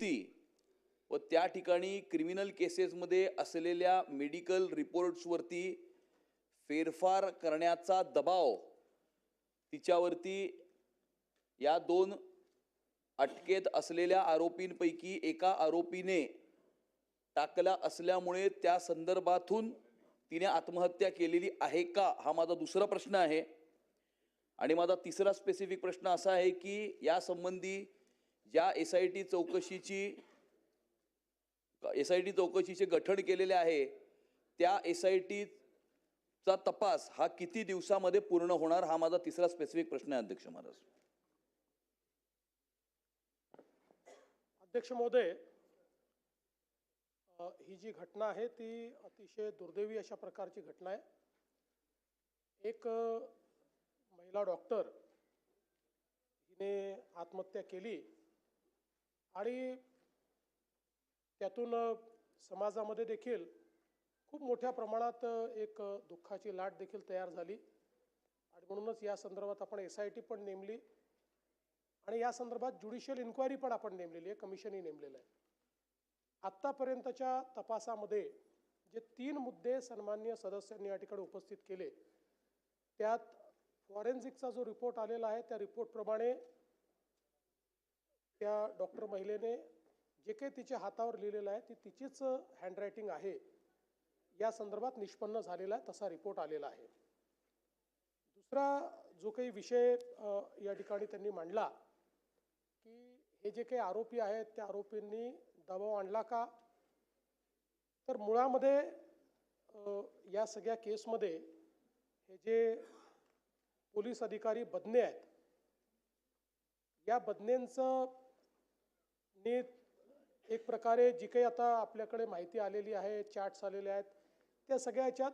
होती व त्या ठिकाणी क्रिमिनल केसेसमध्ये असलेल्या मेडिकल रिपोर्ट्सवरती फेरफार करण्याचा दबाव तिच्यावरती या दोन अटकेत असलेल्या आरोपींपैकी एका आरोपीने टाकला असल्यामुळे त्या संदर्भातून तिने आत्महत्या केलेली आहे का हा माझा दुसरा प्रश्न आहे. आणि माझा तिसरा स्पेसिफिक प्रश्न असा आहे की या संबंधी ज्या एस आय टी चौकशीची एस आय टी चौकशीचे गठन केलेले आहे त्या एस आय टीचा तपास हा किती दिवसामध्ये पूर्ण होणार हा माझा तिसरा स्पेसिफिक प्रश्न आहे अध्यक्ष महाराज. अध्यक्ष महोदय ही जी घटना आहे ती अतिशय दुर्दैवी अशा प्रकारची घटना आहे. एक महिला डॉक्टर हिने आत्महत्या केली. आणि त्यातून समाजामध्ये देखील खूप मोठ्या प्रमाणात एक दुःखाची लाट देखील तयार झाली. आणि म्हणूनच या संदर्भात आपण एस आय टी पण नेमली. आणि या संदर्भात ज्युडिशियल इन्क्वायरी पण आपण नेमलेली आहे. कमिशनही नेमलेलं आहे. आत्तापर्यंतच्या तपासामध्ये जे तीन मुद्दे सन्मान्य सदस्यांनी या ठिकाणी उपस्थित केले त्यात फॉरेन्सिकचा जो रिपोर्ट आलेला आहे त्या रिपोर्टप्रमाणे त्या डॉक्टर महिलेने जे काही तिच्या हातावर लिहिलेलं आहे ती तिचीच हँडरायटिंग आहे. या संदर्भात निष्पन्न झालेला आहे तसा रिपोर्ट आलेला आहे. दुसरा जो काही विषय या ठिकाणी त्यांनी मांडला की हे जे काही आरोपी आहेत त्या आरोपींनी दबाव आणला का? तर मुळामध्ये या सगळ्या केसमध्ये हे जे पोलीस अधिकारी बदने आहेत या बदनेंचं नी एक प्रकारे जी काही आता आपल्याकडे माहिती आलेली आहे चॅट्स आलेले आहेत त्या सगळ्या ह्याच्यात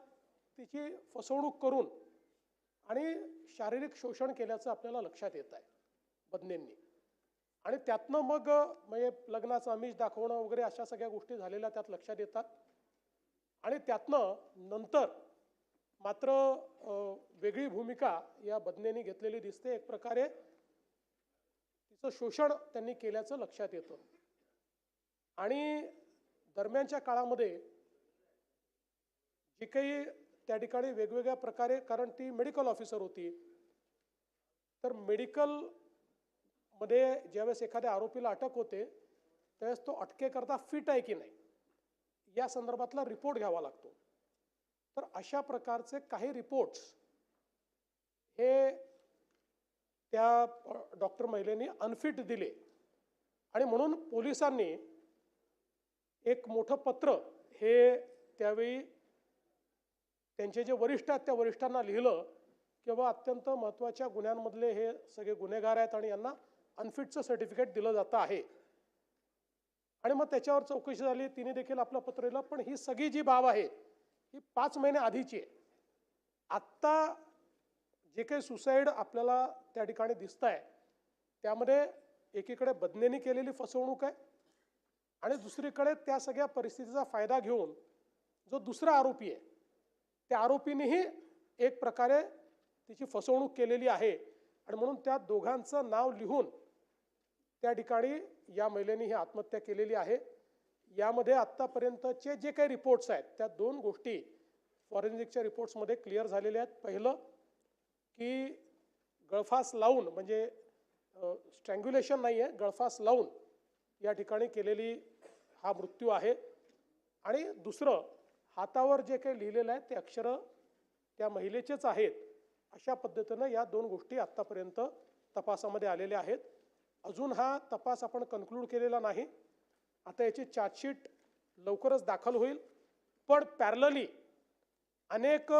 तिची फसवणूक करून आणि शारीरिक शोषण केल्याचं आपल्याला लक्षात येत आहे बदनेंनी. आणि त्यातनं मग म्हणजे लग्नाचं आमिष दाखवणं वगैरे अशा सगळ्या गोष्टी झालेल्या त्यात लक्षात येतात. आणि त्यातनं नंतर मात्र वेगळी भूमिका या बदनेनी घेतलेली दिसते. एक प्रकारे तिचं शोषण त्यांनी केल्याचं लक्षात येतं. आणि दरम्यानच्या काळामध्ये जी काही त्या ठिकाणी वेगवेगळ्या प्रकारे कारण ती मेडिकल ऑफिसर होती तर मेडिकलमध्ये ज्यावेळेस एखाद्या आरोपीला अटक होते त्यावेळेस तो अटकेकरता फिट आहे की नाही या संदर्भातला रिपोर्ट घ्यावा लागतो. तर अशा प्रकारचे काही रिपोर्ट्स हे त्या डॉक्टर महिलेने अनफिट दिले. आणि म्हणून पोलिसांनी एक मोठं पत्र हे त्यावेळी त्यांचे जे वरिष्ठ आहेत त्या वरिष्ठांना लिहिलं की बाबा अत्यंत महत्त्वाच्या गुन्ह्यांमधले हे सगळे गुन्हेगार आहेत आणि यांना अनफिटचं सर्टिफिकेट दिलं जातं आहे. आणि मग त्याच्यावर चौकशी झाली तिने देखील आपलं पत्र लिहिलं पण ही सगळी जी बाब आहे ही पाच महिने आधीची आहे. आत्ता जे काही सुसाईड आपल्याला त्या ठिकाणी दिसत आहे त्यामध्ये एकीकडे बदनेनी केलेली फसवणूक आहे आणि दुसरीकडे त्या सगळ्या परिस्थितीचा फायदा घेऊन जो दुसरा आरोपी आहे त्या आरोपीनेही एक प्रकारे तिची फसवणूक केलेली आहे आणि म्हणून त्या दोघांचं नाव लिहून त्या ठिकाणी या महिलेने ही आत्महत्या केलेली आहे. यामध्ये आत्तापर्यंतचे जे काही रिपोर्ट्स आहेत त्या दोन गोष्टी फॉरेन्सिकच्या रिपोर्ट्समध्ये क्लिअर झालेल्या आहेत. पहिलं की गळफास लावून म्हणजे स्ट्रँग्युलेशन नाही आहे गळफास लावून या ठिकाणी केलेली हा मृत्यू आहे. आणि दुसरं हातावर जे काही लिहिलेलं आहे ते अक्षरं त्या महिलेचेच आहेत अशा पद्धतीनं या दोन गोष्टी आत्तापर्यंत तपासामध्ये आलेल्या आहेत. अजून हा तपास आपण कन्क्लूड केलेला नाही. आता याची चार्जशीट लवकरच दाखल होईल. पण पॅरलली अनेक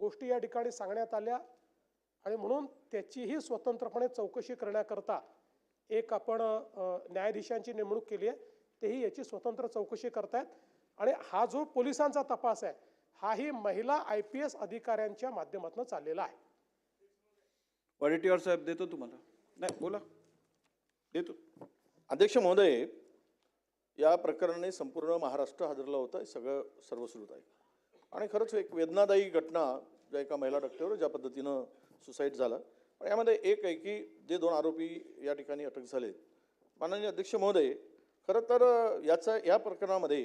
गोष्टी या ठिकाणी सांगण्यात आल्या. आणि म्हणून त्याचीही स्वतंत्रपणे चौकशी करण्याकरता एक आपण न्यायाधीशांची नेमणूक केली आहे. तेही याची स्वतंत्र चौकशी करतायत. आणि हा जो पोलिसांचा तपास आहे हाही महिला आय पी एस अधिकाऱ्यांच्या माध्यमातून चाललेला आहे. वडेट्टीवार साहेब देतो तुम्हाला. नाही बोला. देतो. अध्यक्ष महोदय या प्रकरणाने संपूर्ण महाराष्ट्र हादरला होता. हे सगळं सर्वश्रुत आहे. आणि खरंच एक वेदनादायी घटना ज्या एका महिला डॉक्टरवर ज्या पद्धतीनं सुसाईड झालं. पण यामध्ये एक आहे की जे दोन आरोपी या ठिकाणी अटक झाले माननीय अध्यक्ष महोदय खरं तर याचा या प्रकरणामध्ये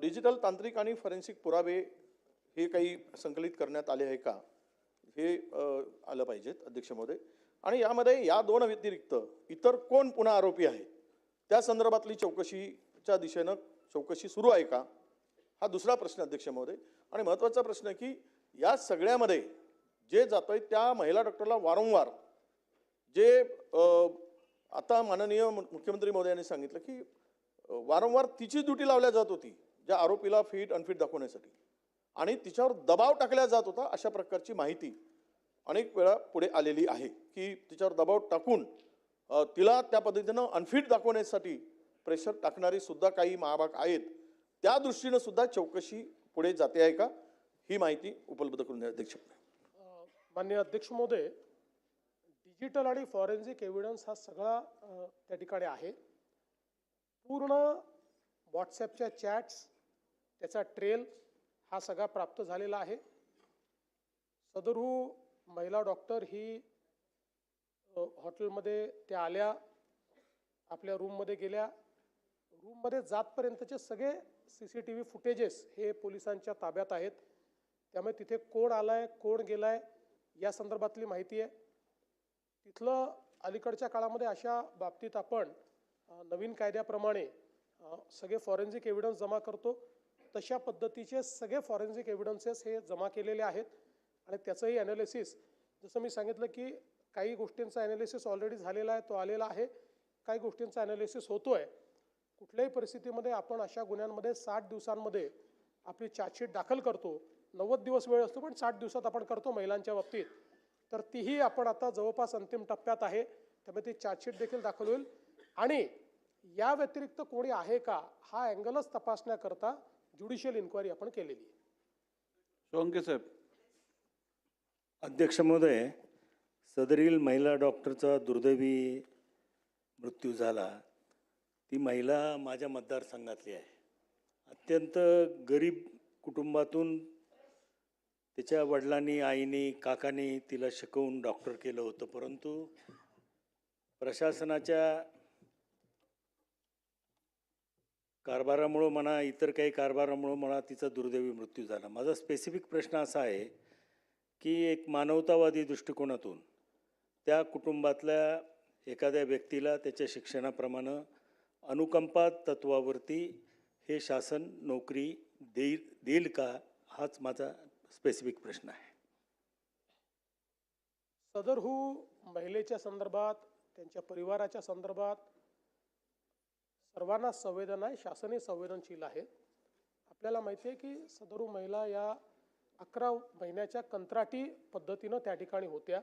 डिजिटल तांत्रिक आणि फॉरेन्सिक पुरावे हे काही संकलित करण्यात आले आहे का? हे आलं पाहिजेत अध्यक्ष महोदय. आणि यामध्ये या दोन व्यतिरिक्त इतर कोण पुन्हा आरोपी आहेत त्या संदर्भातली चौकशीच्या दिशेनं चौकशी सुरू आहे का? हा दुसरा प्रश्न अध्यक्ष महोदय. आणि महत्त्वाचा प्रश्न की या सगळ्यामध्ये जे जातोय त्या महिला डॉक्टरला वारंवार जे आता माननीय मुख्यमंत्री महोदयांनी सांगितलं की वारंवार तिची ड्युटी लावल्या जात होती ज्या आरोपीला फिट अनफिट दाखवण्यासाठी. आणि तिच्यावर दबाव टाकला जात होता अशा प्रकारची माहिती अनेक वेळा पुढे आलेली आहे की तिच्यावर दबाव टाकून तिला त्या पद्धतीनं अनफिट दाखवण्यासाठी प्रेशर टाकणारी सुद्धा काही महाभाग आहेत. त्या दृष्टीनं सुद्धा चौकशी पुढे जाते आहे का? ही माहिती उपलब्ध करून द्या. अध्यक्ष मान्य माननीय अध्यक्ष महोदय डिजिटल आणि फॉरेन्सिक एव्हिडन्स हा सगळा त्या ठिकाणी आहे. पूर्ण व्हॉट्सॲपच्या चॅट्स त्याचा ट्रेल हा सगळा प्राप्त झालेला आहे. सदरू महिला डॉक्टर ही हॉटेलमध्ये त्या आल्या आपल्या रूममध्ये गेल्या. रूममध्ये जातपर्यंतचे सगळे C C T V footages हे पोलिसांच्या ताब्यात आहेत. त्यामुळे तिथे कोण आलाय कोण गेलाय या संदर्भातली माहिती आहे. तिथलं अलीकडच्या काळामध्ये अशा बाबतीत आपण नवीन कायद्याप्रमाणे सगळे फॉरेन्सिक एव्हिडन्स जमा करतो. तशा पद्धतीचे सगळे फॉरेन्सिक एव्हिडन्सेस हे जमा केलेले आहेत. आणि त्याचंही ॲनालिसिस जसं मी सांगितलं की काही गोष्टींचा ॲनालिसिस ऑलरेडी झालेला आहे तो आलेला आहे. काही गोष्टींचा ॲनालिसिस होतो आहे कुठल्याही परिस्थितीमध्ये आपण अशा गुन्ह्यांमध्ये साठ दिवसांमध्ये आपली चार्जशीट दाखल करतो. नव्वद दिवस वेळ असतो पण साठ दिवसात आपण करतो महिलांच्या बाबतीत. तर तीही आपण आता जवळपास अंतिम टप्प्यात आहे. त्यामुळे ती चार्जशीट देखील दाखल होईल. आणि या व्यतिरिक्त कोणी आहे का हा अँगलच तपासण्याकरता ज्युडिशियल इन्क्वायरी आपण केलेली आहे. साहेब. अध्यक्ष महोदय सदरील महिला डॉक्टरचा दुर्दैवी मृत्यू झाला. ती महिला माझ्या मतदारसंघातली आहे. अत्यंत गरीब कुटुंबातून तिच्या वडिलांनी आईनी काकांनी तिला शिकवून डॉक्टर केलं होतं. परंतु प्रशासनाच्या कारभारामुळं म्हणा इतर काही कारभारामुळं म्हणा तिचा दुर्दैवी मृत्यू झाला. माझा स्पेसिफिक प्रश्न असा आहे की एक मानवतावादी दृष्टिकोनातून त्या कुटुंबातल्या एखाद्या व्यक्तीला त्याच्या शिक्षणाप्रमाणे अनुकंपा तत्वावरती हे शासन नोकरी देईल देईल का हाच माझा स्पेसिफिक प्रश्न आहे. सदरहू महिलेच्या संदर्भात त्यांच्या परिवाराच्या संदर्भात सर्वांना संवेदना आहे शासनही संवेदनशील आहे. आपल्याला माहिती आहे की सदरू महिला या अकरा महिन्याच्या कंत्राटी पद्धतीनं त्या ठिकाणी होत्या.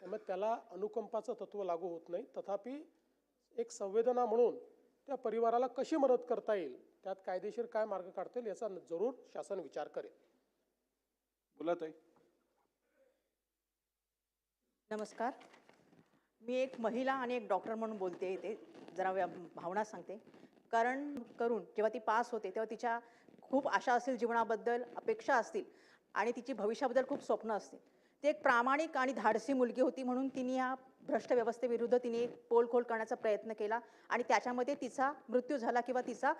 त्यामुळे त्याला अनुकंपाचं तत्व लागू होत नाही. तथापि एक संवेदना म्हणून त्या परिवाराला कशी मदत करता येईल त्यात कायदेशीर काय मार्ग काढता येईल याचा जरूर शासन विचार करेल. बोला ताई. नमस्कार. मी एक महिला आणि एक डॉक्टर म्हणून बोलते इथे. जरा भावना सांगते. कारण करून जेव्हा ती पास होते तेव्हा तिच्या खूप आशा असतील जीवनाबद्दल अपेक्षा असतील आणि तिची भविष्याबद्दल खूप स्वप्न असतील. ती एक प्रामाणिक आणि धाडसी मुलगी होती म्हणून तिने या भ्रष्ट व्यवस्थेविरुद्ध तिने एक पोलखोल करण्याचा प्रयत्न केला आणि त्याच्यामध्ये तिचा मृत्यू झाला किंवा तिचा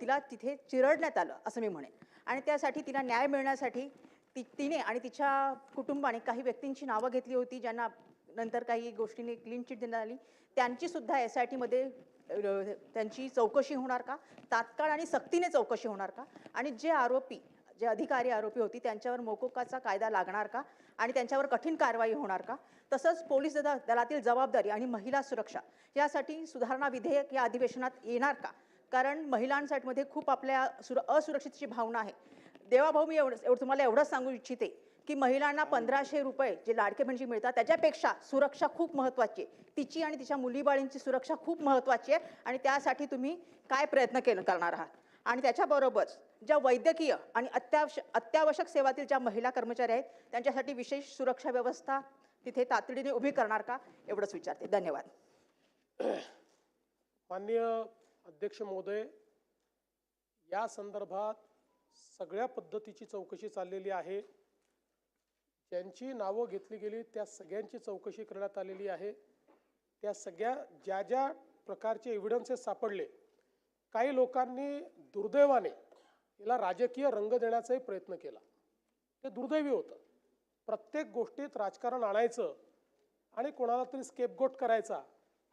तिला तिथे चिरडण्यात आलं असं मी म्हणेन. आणि त्यासाठी तिला न्याय मिळण्यासाठी ती तिने आणि तिच्या कुटुंबाने काही व्यक्तींची नावं घेतली होती ज्यांना नंतर काही गोष्टींनी क्लीन चिट देण्यात आली. त्यांची सुद्धा एस आय टीमध्ये त्यांची चौकशी होणार का? तात्काळ आणि सक्तीने चौकशी होणार का? आणि जे आरोपी जे अधिकारी आरोपी होती त्यांच्यावर मोकोकाचा कायदा लागणार का? आणि त्यांच्यावर कठीण कारवाई होणार का? तसंच पोलीस दला दलातील जबाबदारी आणि महिला सुरक्षा यासाठी सुधारणा विधेयक या अधिवेशनात येणार का? कारण महिलांसाठीमध्ये खूप आपल्या सुर असुरक्षितची भावना आहे. देवाभाऊ मी एवढं एवढं तुम्हाला एवढंच सांगू इच्छिते की महिलांना पंधराशे रुपये जे लाडके बहिणी मिळतात त्याच्यापेक्षा सुरक्षा खूप महत्त्वाची आहे. तिची आणि तिच्या मुलीबाळींची सुरक्षा खूप महत्त्वाची आहे आणि त्यासाठी तुम्ही काय प्रयत्न केलं करणार आहात? आणि त्याच्याबरोबर ज्या वैद्यकीय आणि अत्यावश्यक अत्यावश्यक सेवातील ज्या महिला कर्मचारी आहेत त्यांच्यासाठी विशेष सुरक्षा व्यवस्था तिथे तातडीने उभी करणार का? एवढंच विचारते. धन्यवाद. माननीय अध्यक्ष महोदय या संदर्भात सगळ्या पद्धतीची चौकशी चाललेली आहे. ज्यांची नावं घेतली गेली त्या सगळ्यांची चौकशी करण्यात आलेली आहे. त्या सगळ्या ज्या ज्या प्रकारचे एव्हिडन्सेस सापडले काही लोकांनी दुर्दैवाने याला राजकीय रंग देण्याचाही प्रयत्न केला. ते दुर्दैवी होतं. प्रत्येक गोष्टीत राजकारण आणायचं आणि कोणाला तरी स्केपगोट करायचा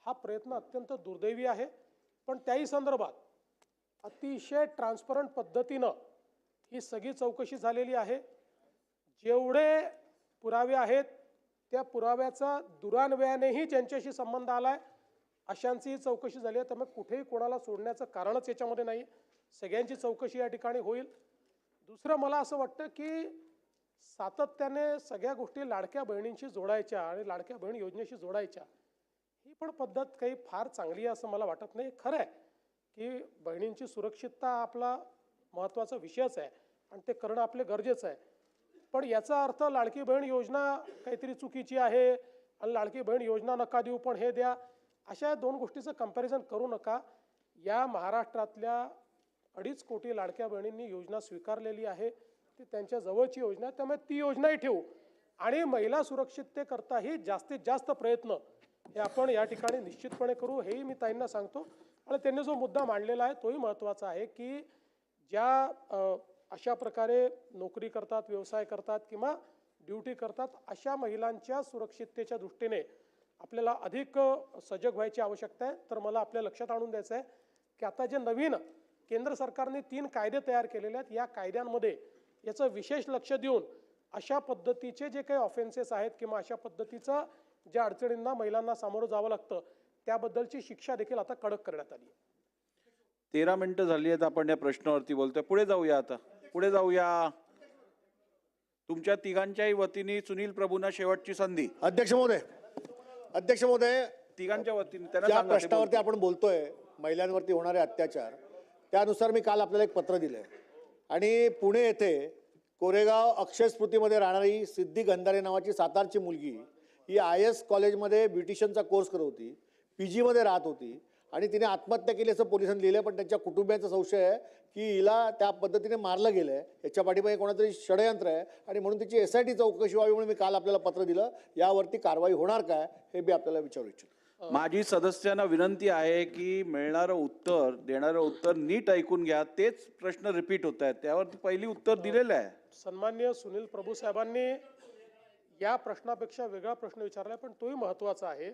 हा प्रयत्न अत्यंत दुर्दैवी आहे. पण त्याही संदर्भात अतिशय ट्रान्सपरंट पद्धतीनं ही सगळी चौकशी झालेली आहे. जेवढे पुरावे आहेत त्या पुराव्याचा दुरान्वयानेही ज्यांच्याशी संबंध आला आहे अशांचीही चौकशी झाली आहे. त्यामुळे कुठेही कोणाला सोडण्याचं कारणच याच्यामध्ये नाही. सगळ्यांची चौकशी या ठिकाणी होईल. दुसरं मला असं वाटतं की सातत्याने सगळ्या गोष्टी लाडक्या बहिणींशी जोडायच्या आणि लाडक्या बहीण योजनेशी जोडायच्या ही पण पद्धत काही फार चांगली आहे असं मला वाटत नाही. खरं आहे की बहिणींची सुरक्षितता आपला महत्त्वाचा विषयच आहे आणि ते करणं आपले गरजेचं आहे. पण याचा अर्थ लाडकी बहीण योजना काहीतरी चुकीची आहे आणि लाडकी बहीण योजना नका देऊ पण हे द्या. अशा दोन गोष्टीचं कंपॅरिझन करू नका. या महाराष्ट्रातल्या अडीच कोटी लाडक्या बहिणींनी योजना स्वीकारलेली आहे. ती त्यांच्या जवळची योजना त्यामुळे ती योजनाही ठेवू. आणि महिला सुरक्षिततेकरताही जास्तीत जास्त प्रयत्न हे आपण या ठिकाणी निश्चितपणे करू. हेही मी ताईंना सांगतो. आणि त्यांनी जो मुद्दा मांडलेला आहे तोही महत्त्वाचा आहे की ज्या अशा प्रकारे नोकरी करतात व्यवसाय करतात किंवा ड्युटी करतात अशा महिलांच्या सुरक्षिततेच्या दृष्टीने आपल्याला अधिक सजग व्हायची आवश्यकता आहे. तर मला आपल्या लक्षात आणून द्यायचं आहे की आता जे नवीन केंद्र सरकारने तीन कायदे तयार केलेले आहेत या कायद्यांमध्ये याचं विशेष लक्ष देऊन अशा पद्धतीचे जे काही ऑफेन्सेस आहेत किंवा अशा पद्धतीचं ज्या अडचणींना महिलांना सामोरं जावं लागतं त्याबद्दलची शिक्षा देखील आता कडक करण्यात आली आहे. तेरा मिनिटं झाली आहेत आपण या प्रश्नावरती बोलतोय. पुढे जाऊया आता. पुढे जाऊया. तुमच्या तिघांच्याही वतीने सुनील प्रभूंना शेवटची संधी. अध्यक्ष महोदय अध्यक्ष महोदय तिघांच्या वतीने त्यांना ज्या सांगा ते प्रश्नावरती बोलतील. आपण बोलतोय महिलांवरती होणारे अत्याचार त्यानुसार मी काल आपल्याला एक पत्र दिलंय. आणि पुणे येथे कोरेगाव अक्षय स्मृतीमध्ये राहणारी सिद्धी गंधारे नावाची सातारची मुलगी ही आय एस कॉलेजमध्ये ब्युटिशियनचा कोर्स करत होती पी जीमध्ये राहत होती. आणि तिने आत्महत्या केली असं पोलिसांनी लिहिलं पण त्यांच्या कुटुंबियांचा संशय आहे की हिला त्या पद्धतीने मारलं गेलं आहे याच्या पाठीमागे कोणातरी षडयंत्र आहे आणि म्हणून तिची एस आय टी चौकशी व्हावी म्हणून मी काल आपल्याला पत्र दिलं. यावरती कारवाई होणार काय हे मी आपल्याला विचारू इच्छितो. माझी सदस्यांना विनंती आहे की मिळणारं उत्तर देणारं उत्तर नीट ऐकून घ्या. तेच प्रश्न रिपीट होत आहेत. त्यावर पहिली उत्तर दिलेलं आहे. सन्मान्य सुनील प्रभू साहेबांनी या प्रश्नापेक्षा वेगळा प्रश्न विचारला पण तोही महत्त्वाचा आहे.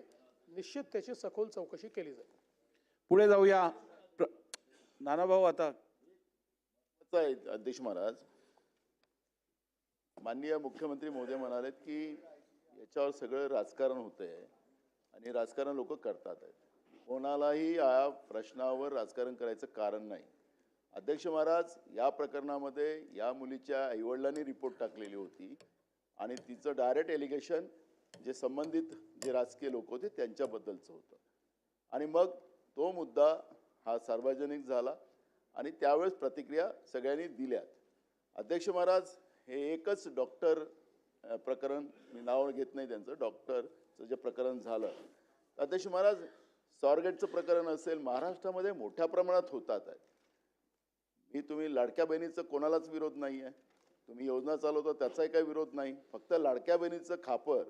निश्चित त्याची सखोल चौकशी केली जाईल. पुढे जाऊया. नानाभाऊ आता अध्यक्ष महाराज माननीय मुख्यमंत्री महोदय म्हणालेत की याच्यावर सगळं राजकारण होतंय आणि राजकारण लोक करतात. आहेत कोणालाही या प्रश्नावर राजकारण करायचं कारण नाही. अध्यक्ष महाराज या प्रकरणामध्ये या मुलीच्या आईवडिलांनी रिपोर्ट टाकलेली होती आणि तिचं डायरेक्ट एलिगेशन जे संबंधित जे राजकीय लोक होते त्यांच्याबद्दलचं होतं. आणि मग तो मुद्दा हा सार्वजनिक झाला आणि त्यावेळेस प्रतिक्रिया सगळ्यांनी दिल्यात. अध्यक्ष महाराज हे एकच डॉक्टर प्रकरण मी नाव घेत नाही त्यांचं डॉक्टरचं जे प्रकरण झालं. अध्यक्ष महाराज स्वारगेटचं प्रकरण असेल महाराष्ट्रामध्ये मोठ्या प्रमाणात होतात आहे. मी तुम्ही लाडक्या बहिणीचं कोणालाच विरोध नाही आहे तुम्ही योजना चालवता त्याचाही काही विरोध नाही. फक्त लाडक्या बहिणीचं खापर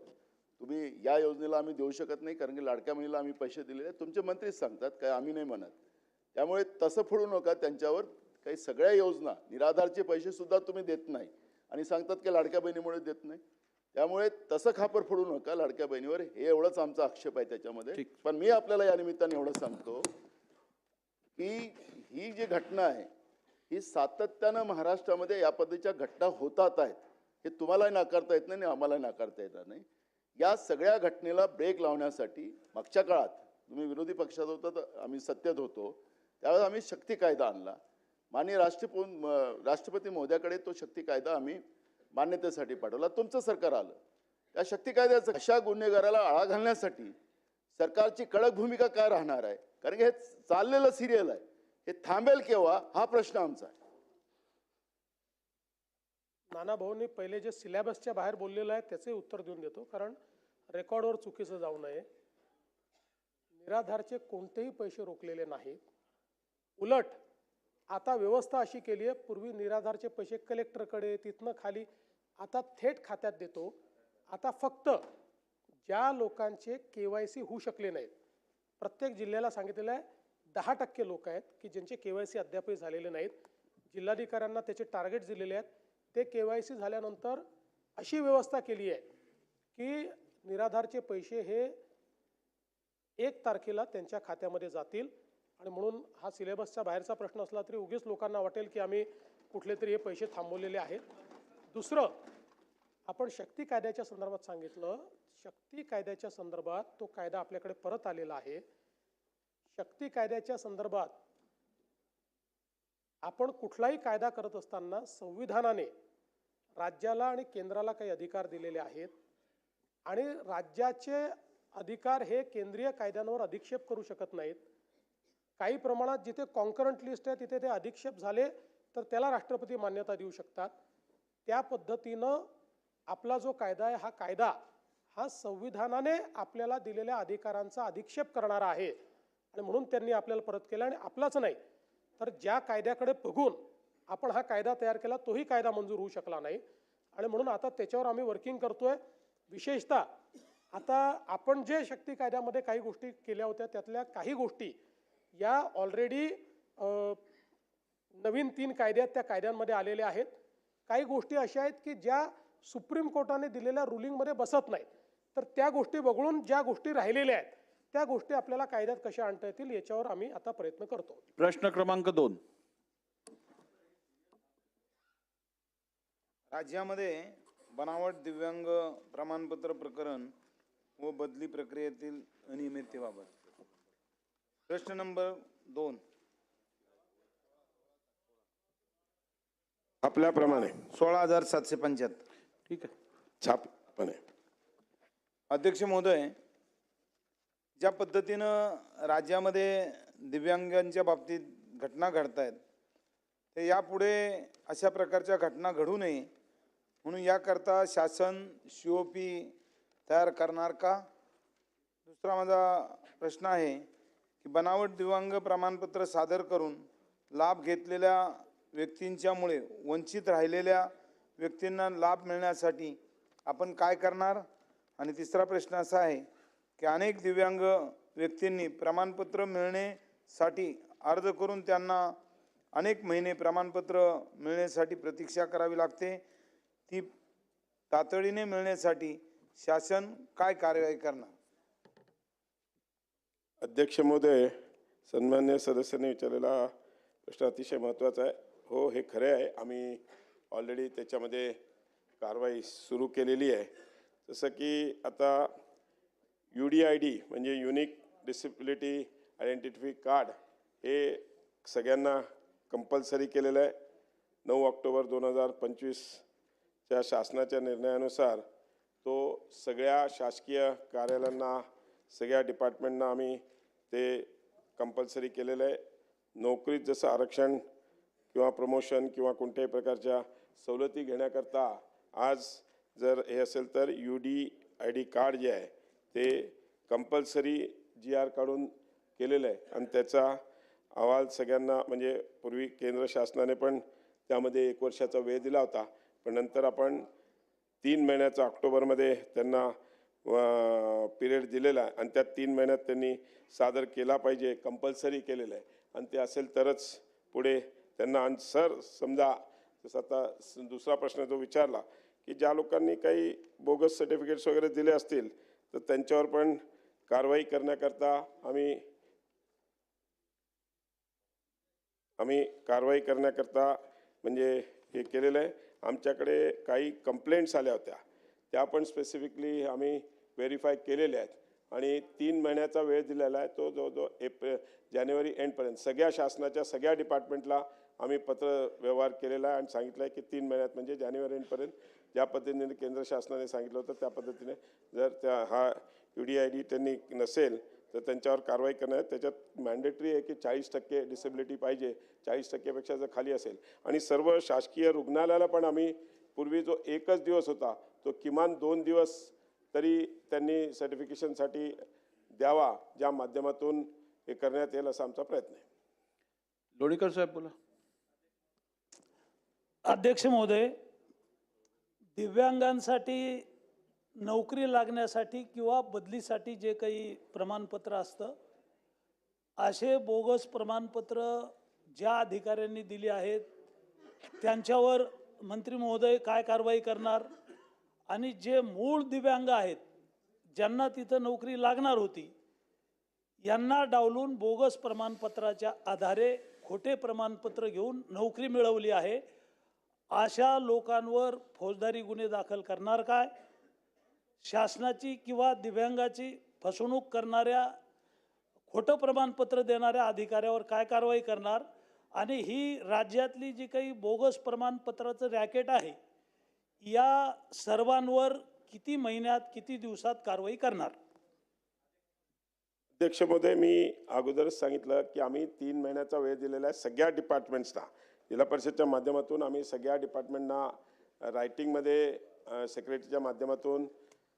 तुम्ही या योजनेला आम्ही देऊ शकत नाही कारण की लाडक्या बहिणीला आम्ही पैसे दिलेले आहेत. तुमचे मंत्रीच सांगतात काय आम्ही नाही म्हणत. त्यामुळे तसं फोडू नका त्यांच्यावर काही सगळ्या योजना निराधारचे पैसे सुद्धा तुम्ही देत नाही. आणि सांगतात की लाडक्या बहिणीमुळे देत नाही. त्यामुळे तसं खापर फोडू नका लाडक्या बहिणीवर हे एवढंच आमचा आक्षेप आहे त्याच्यामध्ये. पण मी आपल्याला या निमित्ताने एवढं सांगतो की ही जी घटना आहे ही सातत्यानं महाराष्ट्रामध्ये या पद्धतीच्या घटना होतात आहेत. हे तुम्हालाही नाकारता येत नाही आणि आम्हालाही नाकारता येणार नाही. या सगळ्या घटनेला ब्रेक लावण्यासाठी मागच्या काळात तुम्ही विरोधी पक्षात होता तर आम्ही सत्तेत होतो. त्यावेळेस आम्ही शक्ती कायदा आणला. माननीय राष्ट्रपू राष्ट्रपती महोदयाकडे तो शक्ती कायदा आम्ही मान्यतेसाठी पाठवला. तुमचं सरकार आलं. त्या शक्ती कायद्याचं अशा गुन्हेगाराला आळा घालण्यासाठी सरकारची कडक भूमिका काय राहणार आहे? कारण की हे चाललेलं सिरियल आहे. हे थांबेल केव्हा? हा प्रश्न आमचा आहे. नाना भाऊंनी पहिले जे सिलॅबसच्या बाहेर बोललेलं आहे त्याचे उत्तर देऊन देतो. कारण रेकॉर्डवर चुकीचं जाऊ नये. निराधारचे कोणतेही पैसे रोखलेले नाहीत. उलट आता व्यवस्था अशी केली आहे पूर्वी निराधारचे पैसे कलेक्टरकडे तिथनं खाली आता थेट खात्यात देतो. आता फक्त ज्या लोकांचे के वाय सी होऊ शकले नाहीत. प्रत्येक जिल्ह्याला सांगितलेलं आहे दहा टक्के लोक आहेत की ज्यांचे के वाय सी अद्यापही झालेले नाहीत. जिल्हाधिकाऱ्यांना त्याचे टार्गेट दिलेले आहेत. ते के वाय सी झाल्यानंतर अशी व्यवस्था केली आहे की निराधारचे पैसे हे एक तारखेला त्यांच्या खात्यामध्ये जातील. आणि म्हणून हा सिलेबसच्या बाहेरचा प्रश्न असला तरी उगीच लोकांना वाटेल की आम्ही कुठले तरी हे पैसे थांबवलेले आहेत. दुसरं आपण शक्ती कायद्याच्या संदर्भात सांगितलं. शक्ती कायद्याच्या संदर्भात तो कायदा आपल्याकडे परत आलेला आहे. शक्ती कायद्याच्या संदर्भात आपण कुठलाही कायदा करत असताना संविधानाने राज्याला आणि केंद्राला काही अधिकार दिलेले आहेत. आणि राज्याचे अधिकार हे केंद्रीय कायद्यांवर अधिक्षेप करू शकत नाहीत. काही प्रमाणात जिथे कॉन्करंट लिस्ट आहे तिथे ते अधिक्षेप झाले तर त्याला राष्ट्रपती मान्यता देऊ शकतात. त्या पद्धतीनं आपला जो कायदा आहे हा कायदा हा संविधानाने आपल्याला दिलेल्या अधिकारांचा अधिक्षेप करणारा आहे. आणि म्हणून त्यांनी आपल्याला परत केलं आणि आपलाच नाही. तर ज्या कायद्याकडे बघून आपण हा कायदा तयार केला तोही कायदा मंजूर होऊ शकला नाही. आणि म्हणून आता त्याच्यावर आम्ही वर्किंग करतोय. विशेषतः आता आपण जे शक्ती कायद्यामध्ये काही गोष्टी केल्या होत्या त्यातल्या काही गोष्टी या ऑलरेडी नवीन तीन कायद्यात त्या कायद्यांमध्ये आलेल्या आहेत. काही गोष्टी अशा आहेत की ज्या सुप्रीम कोर्टाने दिलेल्या रुलिंगमध्ये बसत नाहीत. तर त्या गोष्टी वगळून ज्या गोष्टी राहिलेल्या आहेत त्या गोष्टी आपल्याला कायद्यात कशा आणता येतील याच्यावर आम्ही आता प्रयत्न करतो. प्रश्न क्रमांक दोन. राज्यामध्ये बनावट दिव्यांग प्रमाणपत्र प्रकरण व बदली प्रक्रियेतील अनियमिततेबाबत. प्रश्न नंबर दोन. आपल्याप्रमाणे. सोळा हजार सातशे पंच्याहत्तर. ठीक आहे. छापपणे. अध्यक्ष महोदय ज्या पद्धतीनं राज्यामध्ये दिव्यांगांच्या बाबतीत घटना घडत आहेत ते यापुढे अशा प्रकारच्या घटना घडू नये म्हणून याकरता शासन सी ओ पी तयार करणार का? दुसरा माझा प्रश्न आहे की बनावट दिव्यांग प्रमाणपत्र सादर करून लाभ घेतलेल्या व्यक्तींच्यामुळे वंचित राहिलेल्या व्यक्तींना लाभ मिळण्यासाठी आपण काय करणार? आणि तिसरा प्रश्न असा आहे की अनेक दिव्यांग व्यक्तींनी प्रमाणपत्र मिळण्यासाठी अर्ज करून त्यांना अनेक महिने प्रमाणपत्र मिळण्यासाठी प्रतीक्षा करावी लागते. ती तातडीने मिळण्यासाठी शासन काय कारवाई करणार? अध्यक्ष महोदय सन्मान्य सदस्यांनी विचारलेला प्रश्न अतिशय महत्त्वाचा आहे. हो हे खरे आहे. आम्ही ऑलरेडी त्याच्यामध्ये कारवाई सुरू केलेली आहे. जसं की आता यू डी आय डी म्हणजे युनिक डिसेबिलिटी आयडेंटिफी कार्ड हे सगळ्यांना कंपल्सरी केलेलं आहे. नऊ ऑक्टोबर दोन हजार पंचवीस त्या शासनाच्या निर्णयानुसार तो सगळ्या शासकीय कार्यालयांना सगळ्या डिपार्टमेंटना आम्ही ते कंपल्सरी केलेलं आहे. नोकरीत जसं आरक्षण किंवा प्रमोशन किंवा कोणत्याही प्रकारच्या सवलती घेण्याकरता आज जर हे असेल तर U D I D card जे आहे ते कंपल्सरी जी आर काढून केलेलं आहे. आणि त्याचा अहवाल सगळ्यांना म्हणजे पूर्वी केंद्र शासनाने पण त्यामध्ये एक वर्षाचा वेळ दिला होता. पण नंतर आपण तीन महिन्याचा ऑक्टोबरमध्ये त्यांना पिरियड दिलेला आहे आणि त्या तीन महिन्यात त्यांनी सादर केला पाहिजे कंपल्सरी केलेलं आहे. आणि ते असेल तरच पुढे त्यांना आणि सर समजा जसं आता दुसरा प्रश्न जो विचारला की ज्या लोकांनी काही बोगस सर्टिफिकेट्स वगैरे दिले असतील तर त्यांच्यावर पण कारवाई करण्याकरता आम्ही आम्ही कारवाई करण्याकरता म्हणजे हे केलेलं आहे. आमच्याकडे काही कंप्लेंट्स आल्या होत्या. त्या पण स्पेसिफिकली आम्ही व्हेरीफाय केलेल्या आहेत. आणि तीन महिन्याचा वेळ दिलेला आहे. तो जवळजवळ एप्रिल जानेवारी एंडपर्यंत सगळ्या शासनाच्या सगळ्या डिपार्टमेंटला आम्ही पत्र व्यवहार केलेला आहे आणि सांगितलं आहे की तीन महिन्यात म्हणजे जानेवारी एंडपर्यंत ज्या पद्धतीने केंद्र शासनाने सांगितलं होतं त्या पद्धतीने जर त्या हा यू डी आय डी त्यांनी नसेल तर त्यांच्यावर कारवाई करण्यात त्याच्यात मॅन्डेटरी आहे की चाळीस टक्के डिसेबिलिटी पाहिजे चाळीस टक्केपेक्षा जर खाली असेल. आणि सर्व शासकीय रुग्णालयाला पण आम्ही पूर्वी जो एकच दिवस होता तो किमान दोन दिवस तरी त्यांनी सर्टिफिकेशनसाठी द्यावा ज्या माध्यमातून हे करण्यात येईल असा आमचा प्रयत्न आहे. लोणीकर साहेब बोला. अध्यक्ष महोदय दिव्यांगांसाठी नोकरी लागण्यासाठी किंवा बदलीसाठी जे काही प्रमाणपत्र असतं असे बोगस प्रमाणपत्र ज्या अधिकाऱ्यांनी दिली आहेत त्यांच्यावर मंत्री महोदय काय कारवाई करणार आणि जे मूळ दिव्यांग आहेत ज्यांना तिथं नोकरी लागणार होती यांना डावलून बोगस प्रमाणपत्राच्या आधारे खोटे प्रमाणपत्र घेऊन नोकरी मिळवली आहे अशा लोकांवर फौजदारी गुन्हे दाखल करणार काय? शासनाची किंवा दिव्यांगाची फसवणूक करणाऱ्या खोटं प्रमाणपत्र देणाऱ्या अधिकाऱ्यावर काय कारवाई करणार? आणि ही राज्यातली जी काही बोगस प्रमाणपत्राचं रॅकेट आहे या सर्वांवर किती महिन्यात किती दिवसात कारवाई करणार? अध्यक्ष महोदय मी अगोदरच सांगितलं की आम्ही तीन महिन्याचा वेळ दिलेला आहे सगळ्या डिपार्टमेंट्सना जिल्हा परिषदच्या माध्यमातून आम्ही सगळ्या डिपार्टमेंटना रायटिंगमध्ये सेक्रेटरीच्या माध्यमातून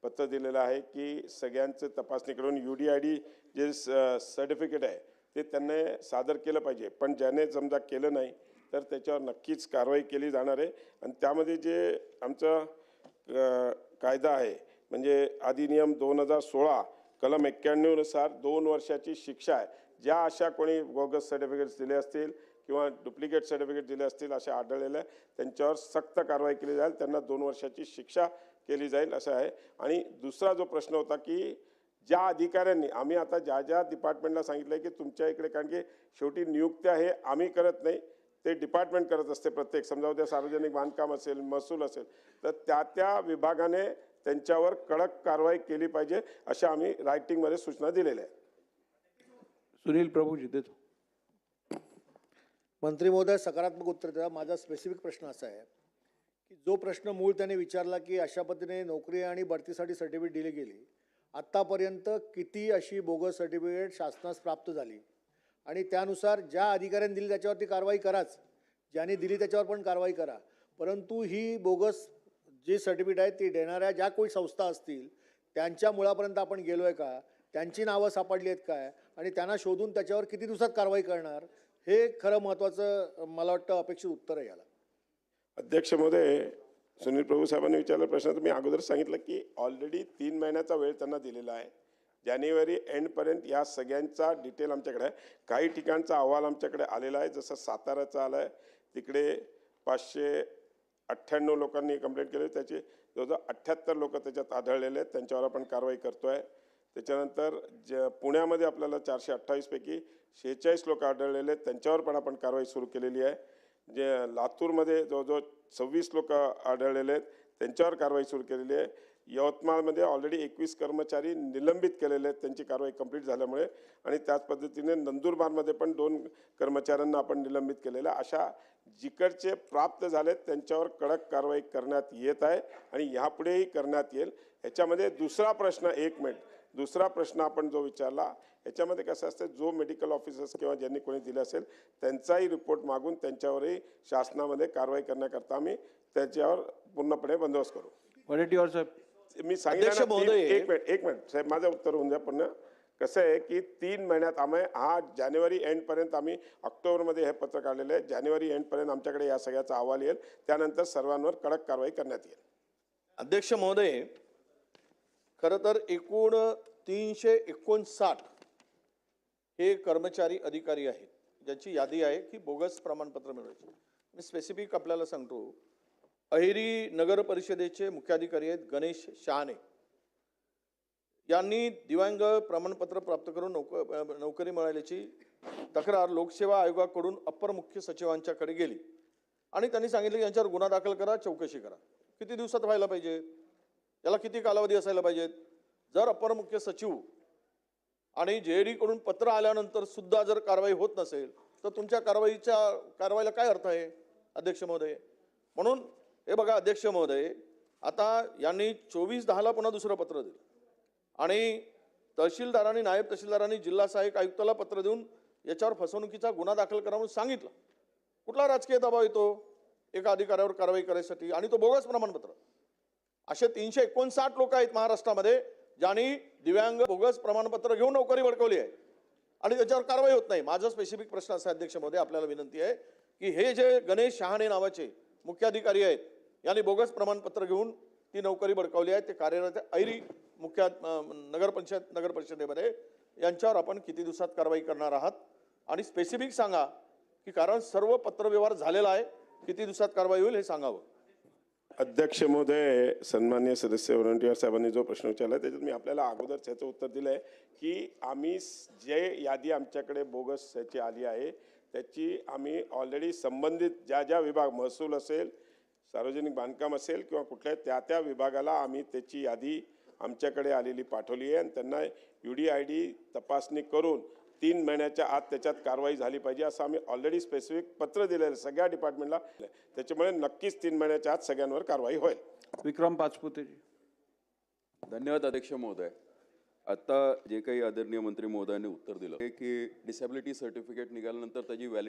पत्र दिलेलं आहे की सगळ्यांचं तपासणी करून यू डी आय डी जे सर्टिफिकेट आहे ते त्यांनी सादर केलं पाहिजे. पण ज्याने समजा केलं नाही तर त्याच्यावर नक्कीच कारवाई केली जाणार आहे. आणि त्यामध्ये जे आमचं कायदा आहे म्हणजे अधिनियम दोन हजार सोळा कलम एक्क्याण्णवनुसार दोन वर्षाची शिक्षा आहे. ज्या अशा कोणी बोगस सर्टिफिकेट्स दिले असतील किंवा डुप्लिकेट सर्टिफिकेट दिले असतील अशा आढळलेल्या त्यांच्यावर सक्त कारवाई केली जाईल. त्यांना दोन वर्षाची शिक्षा केली जाईल असं आहे. आणि दुसरा जो प्रश्न होता की ज्या अधिकाऱ्यांनी आम्ही आता ज्या ज्या डिपार्टमेंटला सांगितलं आहे की तुमच्या इकडे कारण की शेवटी नियुक्त्या हे आम्ही करत नाही. ते डिपार्टमेंट करत असते प्रत्येक. समजा उद्या सार्वजनिक बांधकाम असेल महसूल असेल तर त्या त्या विभागाने त्यांच्यावर कडक कारवाई केली पाहिजे अशा आम्ही रायटिंगमध्ये सूचना दिलेल्या आहेत. सुनील प्रभू देतो मंत्री महोदय सकारात्मक उत्तर द्या. माझा स्पेसिफिक प्रश्न असा आहे. की जो प्रश्न मूळ त्याने विचारला की अशा पद्धतीने नोकरी आणि बढतीसाठी सर्टिफिकेट दिली गेली आत्तापर्यंत किती अशी बोगस सर्टिफिकेट शासनास प्राप्त झाली? आणि त्यानुसार ज्या अधिकाऱ्यांनी दिली त्याच्यावरती कारवाई कराच ज्यांनी दिली त्याच्यावर पण कारवाई करा. परंतु ही बोगस जी सर्टिफिकेट आहे ती देणाऱ्या ज्या कोणी संस्था असतील त्यांच्या मुळापर्यंत आपण गेलो आहे का? त्यांची नावं सापडली आहेत काय? आणि त्यांना शोधून त्याच्यावर किती दिवसात कारवाई करणार? हे खरं महत्त्वाचं मला वाटतं अपेक्षित उत्तर आहे याला. अध्यक्ष महोदय सुनील प्रभू साहेबांनी विचारला प्रश्न तर मी अगोदर सांगितलं की ऑलरेडी तीन महिन्याचा वेळ त्यांना दिलेला आहे. जानेवारी एंडपर्यंत या सगळ्यांचा डिटेल आमच्याकडे आहे. काही ठिकाणचा अहवाल आमच्याकडे आलेला आहे जसं साताऱ्याचा आला आहे तिकडे पाचशे अठ्ठ्याण्णव लोकांनी कंप्लेंट केली त्याचे जवळजवळ अठ्ठ्याहत्तर लोक त्याच्यात आढळलेले आहेत त्यांच्यावर आपण कारवाई करतो आहे त्याच्यानंतर ज पुण्यामध्ये आपल्याला चारशे अठ्ठावीसपैकी शेहेचाळीस लोक आढळलेले आहेत त्यांच्यावर पण आपण कारवाई सुरू केलेली आहे. जे लातूरमध्ये जवळजवळ सव्वीस लोक आढळलेले आहेत त्यांच्यावर कारवाई सुरू केलेली आहे. यवतमाळमध्ये ऑलरेडी एकवीस कर्मचारी निलंबित केलेले आहेत त्यांची कारवाई कंप्लीट झाल्यामुळे. आणि त्याच पद्धतीने नंदुरबारमध्ये पण दोन कर्मचाऱ्यांना आपण निलंबित केलेलं आहे. अशा जिकडचे प्राप्त झालेत त्यांच्यावर कडक कारवाई करण्यात येत आहे आणि ह्यापुढेही करण्यात येईल. ह्याच्यामध्ये दुसरा प्रश्न एक मिनिट. दुसरा प्रश्न आपण जो विचारला याच्यामध्ये कसं असतं जो मेडिकल ऑफिसर्स किंवा ज्यांनी कोणी दिलं असेल त्यांचाही रिपोर्ट मागून त्यांच्यावरही शासनामध्ये कारवाई करण्याकरता आम्ही त्याच्यावर पूर्णपणे बंदोबस्त करू. वडेट्टीवार साहेब मी सांगितलं. एक मिनिट एक मिनिट. साहेब माझं उत्तर होऊन द्या पुन्हा. कसं आहे की तीन महिन्यात आम्ही हा जानेवारी एंडपर्यंत आम्ही ऑक्टोबरमध्ये हे पत्र काढलेलं आहे. जानेवारी एंडपर्यंत आमच्याकडे या सगळ्याचा अहवाल येईल. त्यानंतर सर्वांवर कडक कारवाई करण्यात येईल. अध्यक्ष महोदय खरं तर एकूण तीनशे एकोणसाठ हे कर्मचारी अधिकारी आहेत. ज्याची यादी आहे की बोगस प्रमाणपत्र मिळवायचे. मी स्पेसिफिक आपल्याला सांगतो अहिरी नगर परिषदेचे मुख्याधिकारी आहेत गणेश शहाणे. यांनी दिव्यांग प्रमाणपत्र प्राप्त करून नोक नोकरी मिळाल्याची तक्रार लोकसेवा आयोगाकडून अप्पर मुख्य सचिवांच्याकडे गेली. आणि त्यांनी सांगितलं की यांच्यावर गुन्हा दाखल करा चौकशी करा. किती दिवसात व्हायला पाहिजे? याला किती कालावधी असायला पाहिजेत? जर अपर मुख्य सचिव आणि जे डीकडून पत्र आल्यानंतर सुद्धा जर कारवाई होत नसेल तर तुमच्या कारवाईच्या कारवाईला काय अर्थ आहे अध्यक्ष महोदय? म्हणून हे बघा अध्यक्ष महोदय आता यांनी चोवीस दहाला पुन्हा दुसरं पत्र दिलं. आणि तहसीलदारांनी नायब तहसीलदारांनी जिल्हा सहाय्यक आयुक्ताला पत्र देऊन याच्यावर फसवणुकीचा गुन्हा दाखल करा म्हणून सांगितलं. कुठला राजकीय दबाव येतो एका अधिकाऱ्यावर कारवाई करायसाठी. आणि तो बोगस प्रमाणपत्र. असे तीनशे एकोणसाठ लोक आहेत महाराष्ट्रामध्ये. ज्यांनी दिव्यांग बोगस प्रमाणपत्र घेऊन नोकरी भडकवली आहे. आणि त्याच्यावर कारवाई होत नाही. माझा स्पेसिफिक प्रश्न असा अध्यक्ष महोदय आपल्याला विनंती आहे की हे जे गणेश शहाणे नावाचे मुख्याधिकारी आहेत यांनी बोगस प्रमाणपत्र घेऊन ती नोकरी बडकावली आहे. ते कार्यरत ऐरी मुख्या नगरपंचायत नगरपरिषदेमध्ये नगर परिषदेमध्ये. यांच्यावर आपण किती दिवसात कारवाई करणार आहात? आणि स्पेसिफिक सांगा की कारण सर्व पत्रव्यवहार झालेला आहे किती दिवसात कारवाई होईल हे सांगावं. अध्यक्ष महोदय सन्मान्य सदस्य वरंटीवार साहेबांनी जो प्रश्न विचारला त्याच्यात मी आपल्याला अगोदर त्याचं उत्तर दिलं आहे की आम्ही जे यादी आमच्याकडे बोगस याची आली आहे त्याची आम्ही ऑलरेडी संबंधित ज्या ज्या विभाग महसूल असेल सार्वजनिक बांधकाम असेल किंवा कुठल्या त्या त्या विभागाला आम्ही त्याची यादी आमच्याकडे आलेली पाठवली आहे आणि त्यांना यू डी आय डी तपासणी करून तीन महिन्याच्या आत त्याच्यात कारवाई झाली पाहिजे असं आम्ही ऑलरेडी स्पेसिफिक पत्र दिलेलं सगळ्या डिपार्टमेंटला त्याच्यामुळे नक्कीच तीन महिन्याच्या आत सगळ्यांवर कारवाई होईल. विक्रम पाचपुतेजी. धन्यवाद अध्यक्ष महोदय. आता जे काही आदरणीय मंत्री महोदयांनी उत्तर दिलं की डिसॅबिलिटी सर्टिफिकेट निघाल्यानंतर त्याची व्हॅलिड